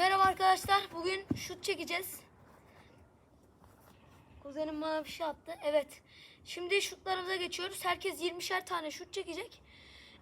Merhaba arkadaşlar. Bugün şut çekeceğiz. Kuzenim bana bir şey attı. Evet. Şimdi şutlarımıza geçiyoruz. Herkes 20'şer tane şut çekecek.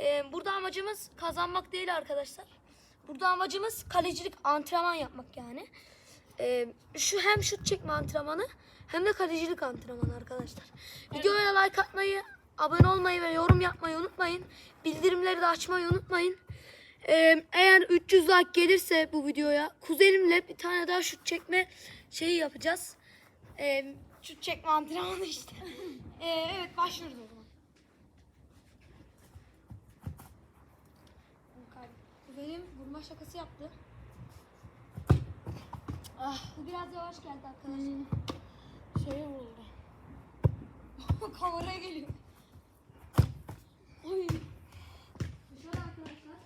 Ee, burada amacımız kazanmak değil arkadaşlar. Burada amacımız kalecilik antrenman yapmak yani. Ee, şu hem şut çekme antrenmanı hem de kalecilik antrenmanı arkadaşlar. Videoya like atmayı, abone olmayı ve yorum yapmayı unutmayın. Bildirimleri de açmayı unutmayın. Ee, eğer 300 like gelirse bu videoya kuzenimle bir tane daha şut çekme şeyi yapacağız. Ee, şut çekme antrenmanı işte. Ee, evet başlıyoruz o zaman. Kuzenim vurma şakası yaptı. Ah, bu biraz yavaş geldi arkadaşlar. Şey vurdu. Kameraya geliyor. Oy. Şöyle arkadaşlar.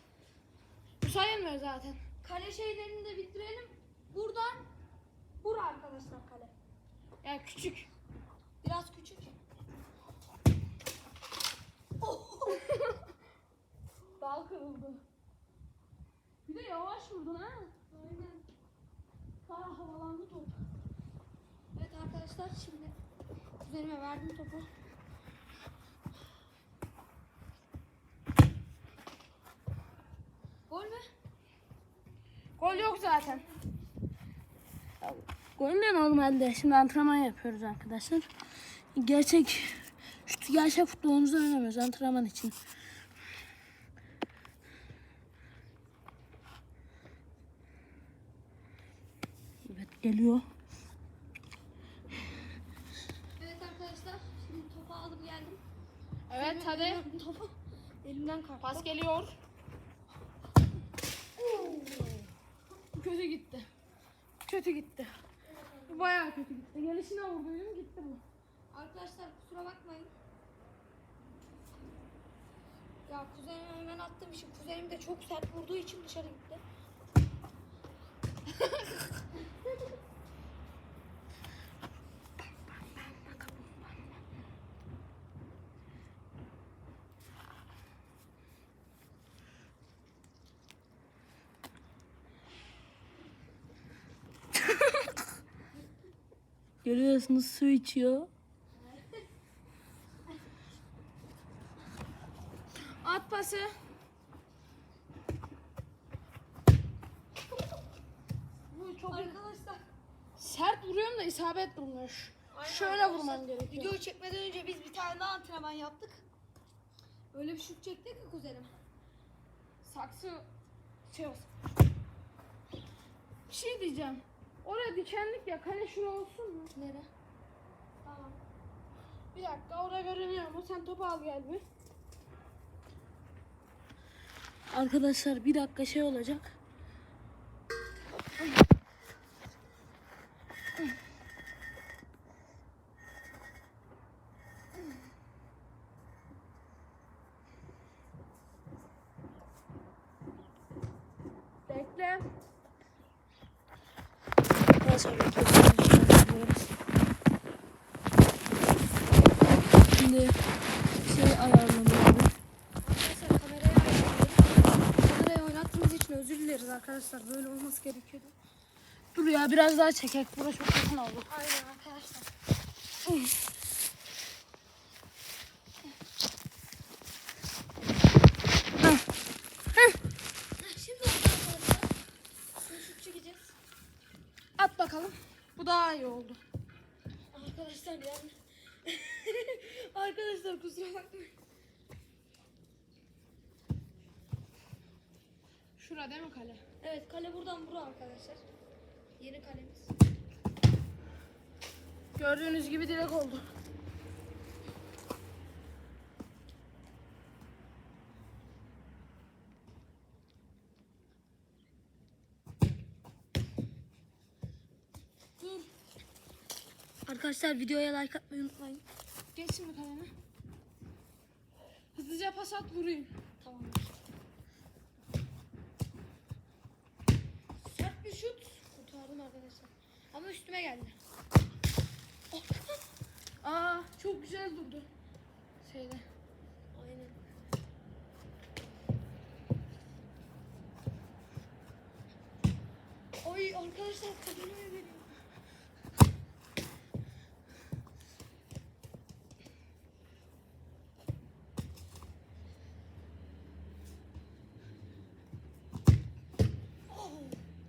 Bu sayılmıyor zaten. Kale şeylerini de bitirelim. Buradan bur arkadaşlar kale. Yani küçük. Biraz küçük. Dal kırıldı. Bir de yavaş vurdun ha. Aynen. Ha havalandı top. Evet arkadaşlar şimdi kuzenime verdim topu. Gol mü? Gol yok zaten. Gol de normalde. Şimdi antrenman yapıyoruz arkadaşlar. Gerçek şu gerçek futbolumuzu oynamıyoruz antrenman için. Evet geliyor. Evet arkadaşlar şimdi topu alıp geldim. Evet hadi. Topu elimden kaptı. Pas geliyor. Kötü gitti. Kötü gitti. Bu bayağı kötü gitti. Gelişine vurduydum gitti bu. Arkadaşlar kusura bakmayın. Ya kuzenime hemen attığım için kuzenim de çok sert vurduğu için dışarı gitti. Görüyorsunuz su içiyor. At pası. Bu çok Arkadaşlar sert vuruyorum da isabet. Aynen Şöyle vurmam gerekiyor. videoyu çekmeden önce biz bir tane daha antrenman yaptık. Öyle bir şut çekti ki kuzenim. Saksı şey olsun. Bir şey diyeceğim. Oraya dikenlik ya kale şura olsun mu? Nere? Tamam. Bir dakika oraya görünüyor mu? Sen topu al gel bir. Arkadaşlar bir dakika şey olacak. Arkadaşlar. Böyle olması gerekiyordu. Dur ya biraz daha çekek. Burası çok yakın oldu. Aynen arkadaşlar. Şimdi arkadaşlar. Şimdi şut çekeceğiz. At bakalım. Bu daha iyi oldu. Arkadaşlar yani. arkadaşlar kusura bakmayın. Şura değil mi kale? Evet kale buradan bura arkadaşlar. Yeni kalemiz. Gördüğünüz gibi direkt oldu. Dur. Arkadaşlar videoya like atmayı unutmayın. Geç şimdi kalene. Hızlıca pas at vurayım. Tamam. Sert bir şut. Kurtardım arkadaşlar. Ama üstüme geldi. Aa çok güzel durdu. Şeyde. Aynen. Ay arkadaşlar kazanıyor beni. Oh,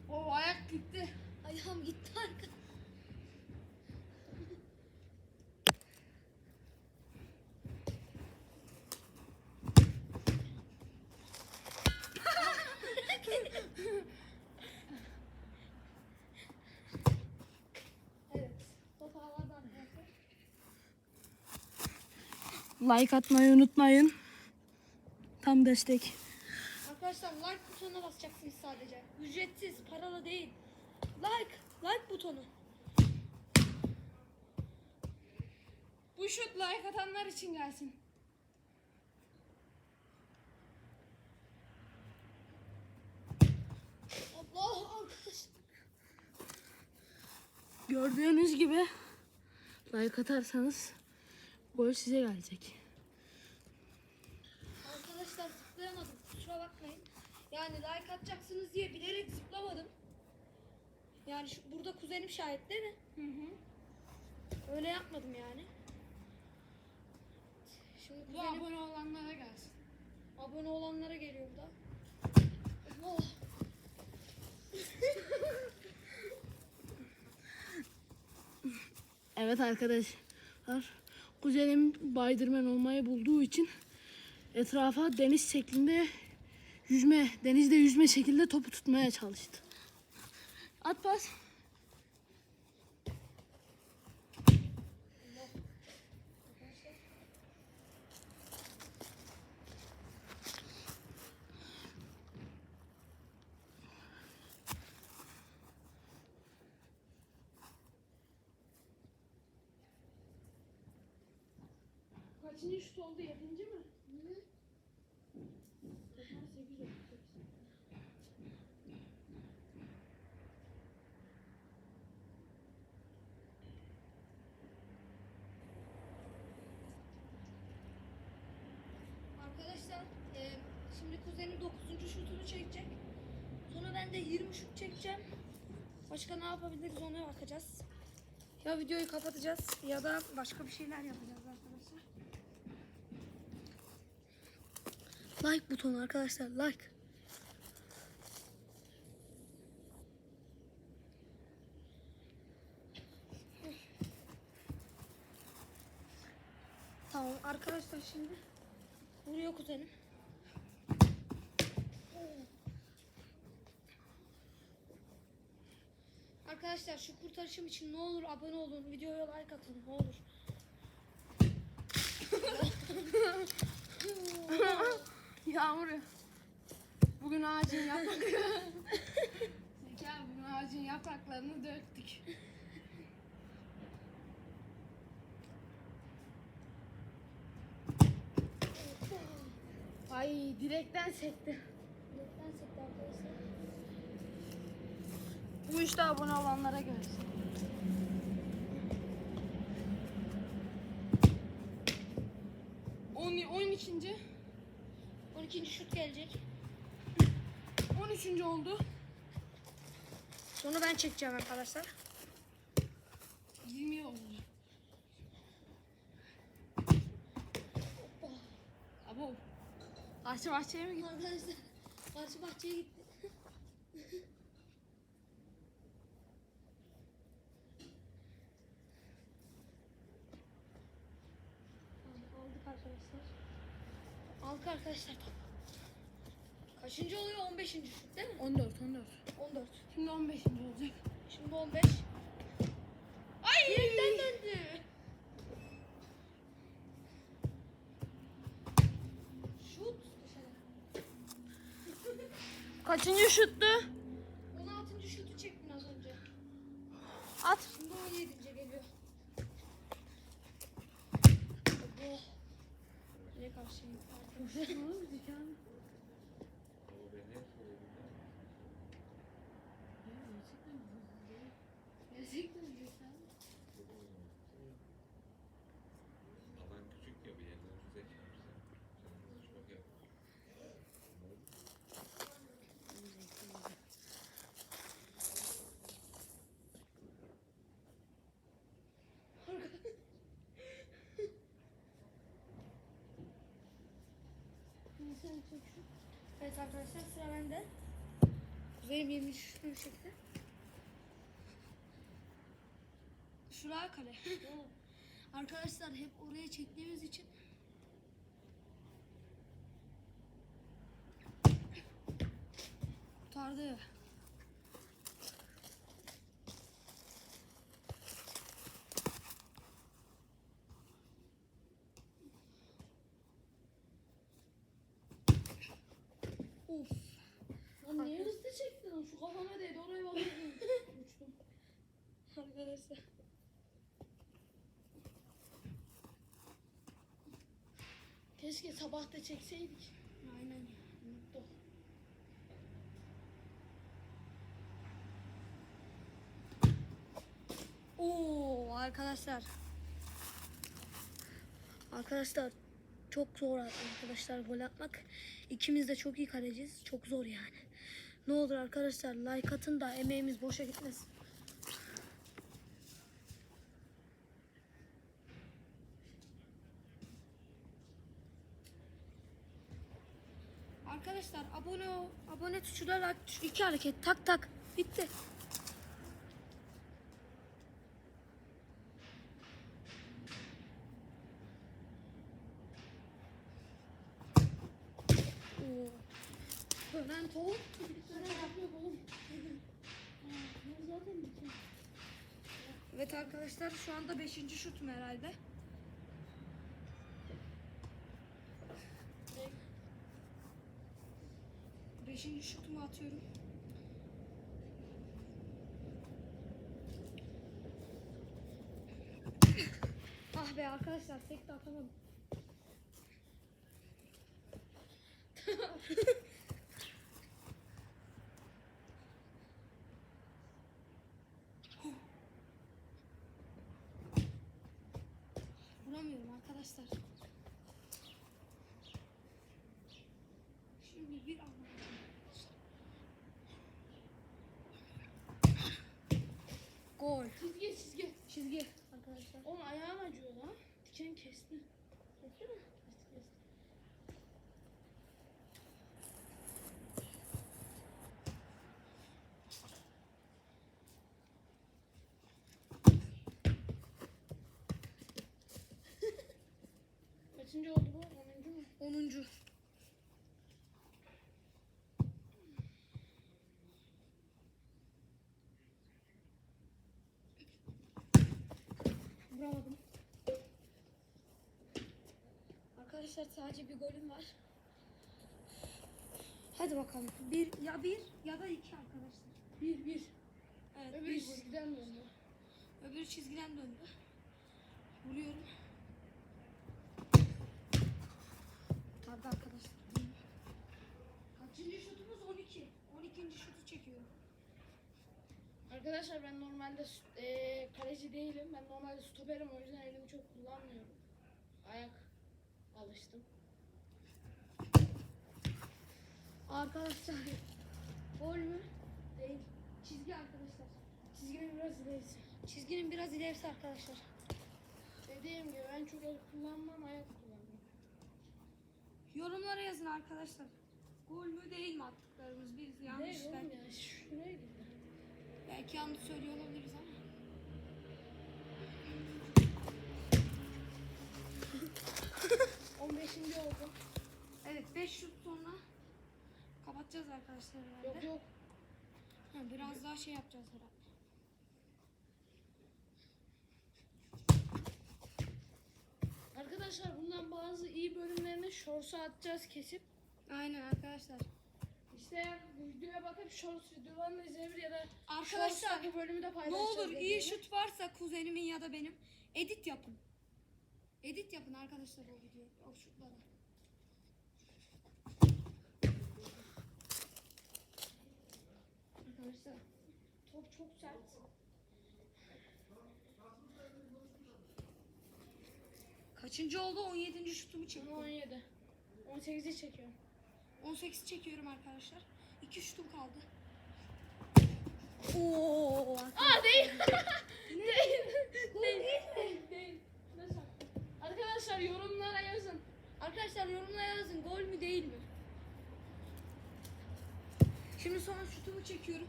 O ayak gitti. ayağım gitti arka. evet. Top havadan arkadaşlar. Like atmayı unutmayın. Tam destek. Arkadaşlar like butonuna basacaksınız sadece. Ücretsiz, paralı değil. Like, like butonu. Bu şut like atanlar için gelsin. Allah arkadaşlar. Gördüğünüz gibi like atarsanız gol size gelecek. Arkadaşlar zıplayamadım. Kusura bakmayın. Yani like atacaksınız diye bilerek zıplamadım. Yani şu, burada kuzenim şahit değil mi? Hı hı. Öyle yapmadım yani. Şimdi Bu kuzenim abone olanlara gelsin. abone olanlara geliyor da. Allah. Evet arkadaşlar. Kuzenim Baydırmen olmayı bulduğu için etrafa deniz şeklinde yüzme, denizde yüzme şekilde topu tutmaya çalıştı. At pas. Kaçıncı şut oldu? Yedinci mi? Oldu. Arkadaşlar e, şimdi kuzenim 9. şutunu çekecek. Sonra ben de 20 şut çekeceğim. Başka ne yapabiliriz ona bakacağız. Ya videoyu kapatacağız ya da başka bir şeyler yapacağız Like butonu arkadaşlar like. Tamam arkadaşlar şimdi vuruyor kuzenim. Arkadaşlar şu kurtarışım için ne olur abone olun, videoya like atın ne olur. Yağmur. Bugün ağacın yaprakları. Zeka bugün ağacın yapraklarını döktük. Ay direkten sekti. Neden sekti arkadaşlar? Bu işte abone olanlara gelsin. On, on ikinci, 12. şut gelecek. on üçüncü oldu. Sonra ben çekeceğim arkadaşlar. 20 oldu. Abo. Bahçe bahçeye mi gitti? Arkadaşlar karşı bahçeye gitti. Tamam, Aldık arkadaşlar. Arkadaşlar. Kaçıncı oluyor? 15. şut değil mi? 14, 14. 14. Şimdi 15. olacak. Şimdi 15. Ay! Direkten döndü. Şut. Kaçıncı şuttu? 16. şutu çektin az önce. At. Şimdi 17. geliyor. Oh. Yine karşıyım. Alan küçük ya bir yerden bize çarpsa. Canımız çok yakın. Evet arkadaşlar sıra bende. Kuzeyim 23 şutunu çekti. Şuraya kale. arkadaşlar hep oraya çektiğimiz için Kurtardı. Of. Lan niye hızlı çektin? Şu kafama değdi oraya bakıyordum. Uçtum. Arkadaşlar. Keşke sabah da çekseydik. Aynen. Unuttum. Oo arkadaşlar. Arkadaşlar çok zor arkadaşlar gol atmak. İkimiz de çok iyi kaleciyiz. Çok zor yani. Ne olur arkadaşlar like atın da emeğimiz boşa gitmesin. Arkadaşlar abone abone tuşuna iki hareket tak tak bitti. Oo. Dönen tavuk. Dönen yapıyor oğlum. Evet arkadaşlar şu anda 5. şutum herhalde. Beşinci şutumu atıyorum. ah be arkadaşlar tek de atamadım. Vuramıyorum arkadaşlar. Şimdi bir anlam. Gol. Çizgi çizgi. Çizgi arkadaşlar. Oğlum ayağım acıyor Diken kesti. Kesti mi? Kesti kesti. Kaçıncı oldu bu? Onuncu mu? 10. Arkadaşlar sadece bir golüm var. Hadi bakalım. Bir ya bir ya da iki arkadaşlar. Bir bir. Evet, Öbürü bir. çizgiden döndü. Öbürü çizgiden döndü. Vuruyorum. Hadi arkadaşlar. Kaçıncı şutumuz? 12. 12. şutu çekiyorum. Arkadaşlar ben normalde eee kaleci değilim. Ben normalde stoperim o yüzden elimi çok kullanmıyorum. Ayak alıştım. Arkadaşlar. Gol mü? Değil. Çizgi arkadaşlar. Çizginin biraz ilerisi. Çizginin biraz ilerisi arkadaşlar. Dediğim gibi ben çok el kullanmam, ayak kullanmam. Yorumlara yazın arkadaşlar. Gol mü değil mi attıklarımız? Biz yanlış Değil oğlum belki, ya. Şuraya gitti. belki yanlış söylüyor olabiliriz ama. On beşinci oldu. Evet 5 şut sonra kapatacağız arkadaşlar herhalde. Yok yok. Ha, biraz daha şey yapacağız herhalde. Arkadaşlar bundan bazı iyi bölümlerini shorts'a atacağız kesip. Aynen arkadaşlar. İşte bu videoya bakıp shorts videolarını izleyebilir ya da Arkadaşlar, shorts'taki bölümü de Ne paylaşacağız. olur iyi şut varsa kuzenimin ya da benim edit yapın. Edit yapın arkadaşlar o video o şutlara. Arkadaşlar top çok sert. Kaçıncı oldu? 17. şutumu çekiyorum. 17. 18'i çekiyorum. 18 çekiyorum arkadaşlar. 2 şutum kaldı. Oo. Aa değil. değil. değil. Değil. Değil. Arkadaşlar yorumlara yazın. Arkadaşlar yorumlara yazın gol mü değil mi? son şutumu çekiyorum.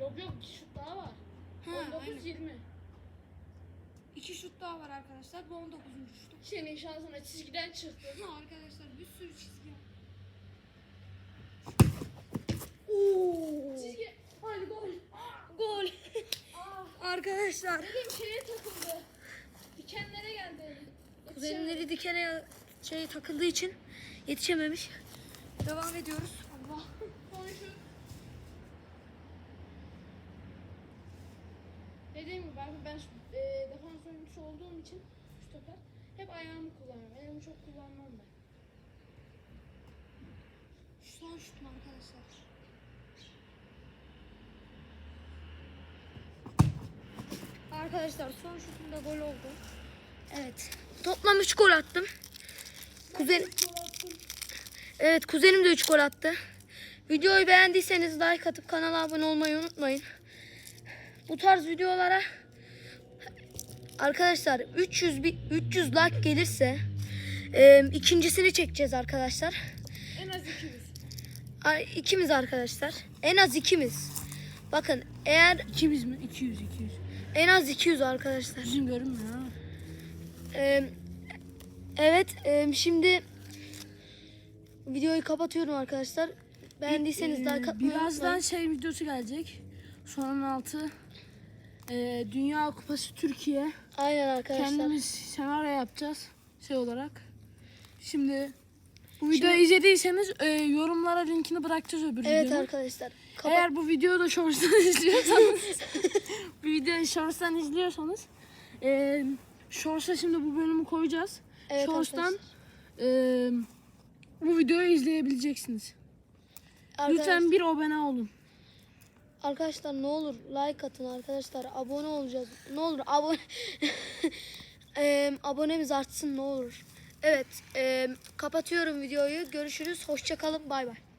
Yok yok iki şut daha var. Ha, 19 aynen. 20. İki şut daha var arkadaşlar. Bu 19. şutum. Senin şansına çizgiden çıktı. Ha, arkadaşlar bir sürü çizgi var. Oo. Çizgi. Hadi gol. Gol. Aa, arkadaşlar. dedim şeye takıldı. Dikenlere geldi. Kuzenleri dikene şey takıldığı için yetişememiş. Devam ediyoruz. Allah. Son şut. Dediğim gibi ben, ben e, defans oyuncusu olduğum için stoper hep ayağımı kullanıyorum. Elimi çok kullanmam ben. Son şutum arkadaşlar. Arkadaşlar son şutumda gol oldu. Evet. Toplam 3 gol attım. Kuzen Evet, kuzenim de 3 gol attı. Videoyu beğendiyseniz like atıp kanala abone olmayı unutmayın. Bu tarz videolara arkadaşlar 300 bi- 300 like gelirse e, ikincisini çekeceğiz arkadaşlar. En az ikimiz. Ay, ikimiz arkadaşlar. En az ikimiz. Bakın eğer 200 mi? 200 200. en az 200 arkadaşlar. Yüzün görünmüyor. Ee, evet e, şimdi videoyu kapatıyorum arkadaşlar. Beğendiyseniz like atmayı Birazdan şey videosu gelecek. Sonun altı. Ee, Dünya Kupası Türkiye. Aynen arkadaşlar. Kendimiz senaryo yapacağız şey olarak. Şimdi bu videoyu izlediyseniz e, yorumlara linkini bırakacağız öbür Evet videonun. arkadaşlar. Kapa- Eğer bu videoyu da Shorts'tan izliyorsanız bu videoyu Shorts'tan izliyorsanız e, Shorts'a şimdi bu bölümü koyacağız. Evet Shorts'tan arkadaşlar. e, bu videoyu izleyebileceksiniz. Arkadaş- Lütfen bir abone olun. Arkadaşlar ne olur like atın arkadaşlar. Abone olacağız. Ne olur abone Eee, abonemiz artsın ne olur. Evet, eee, kapatıyorum videoyu. Görüşürüz. Hoşça kalın. Bay bay.